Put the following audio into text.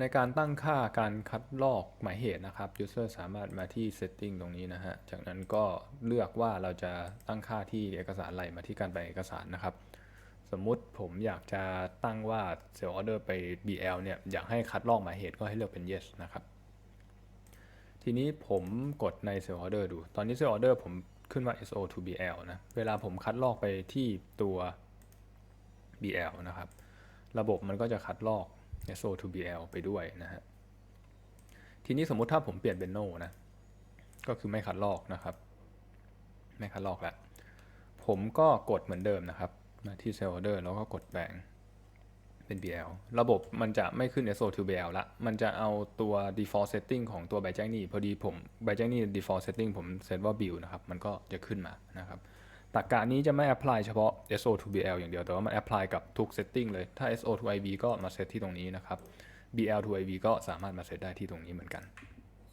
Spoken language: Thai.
ในการตั้งค่าการคัดลอกหมายเหตุนะครับ user สามารถมาที่ setting ตรงนี้นะฮะ จากนั้นก็เลือกว่าเราจะตั้งค่าที่เอกสารอะไรมาที่การแปลงเอกสารนะครับ สมมุติผมอยากจะตั้งว่า sell order ไป BL เนี่ย อยากให้คัดลอกหมายเหตุก็ให้เลือกเป็น yes นะครับ ทีนี้ผมกดใน sell order ดู ตอนนี้ sell order ผมขึ้นว่า SO to BL นะ เวลาผมคัดลอกไปที่ตัว BL นะครับ ระบบมันก็จะคัดลอก SO to BL ไปด้วยนะฮะทีนี้สมมุติถ้าผมเปลี่ยนเป็น no นะ ก็คือไม่คัดลอกนะครับ ไม่คัดลอกแล้วผมก็กดเหมือนเดิมนะครับมาที่ Sell Order แล้วก็กดแปลงเป็น BL ระบบมันจะไม่ขึ้น SO to BL ละ มันจะเอาตัว default setting ของตัวใบแจ้งหนี้พอดีผมใบแจ้งหนี้ default setting ผมเซตว่า bill นะครับ มันก็จะขึ้นมานะครับ ตรรกะนี้จะไม่ apply เฉพาะ SO to BL อย่างเดียว แต่ว่ามัน apply กับทุก setting เลย ถ้า SO to IB ก็มาเซตที่ตรงนี้นะครับ BL to IB ก็สามารถมาเซตได้ที่ตรงนี้เหมือนกัน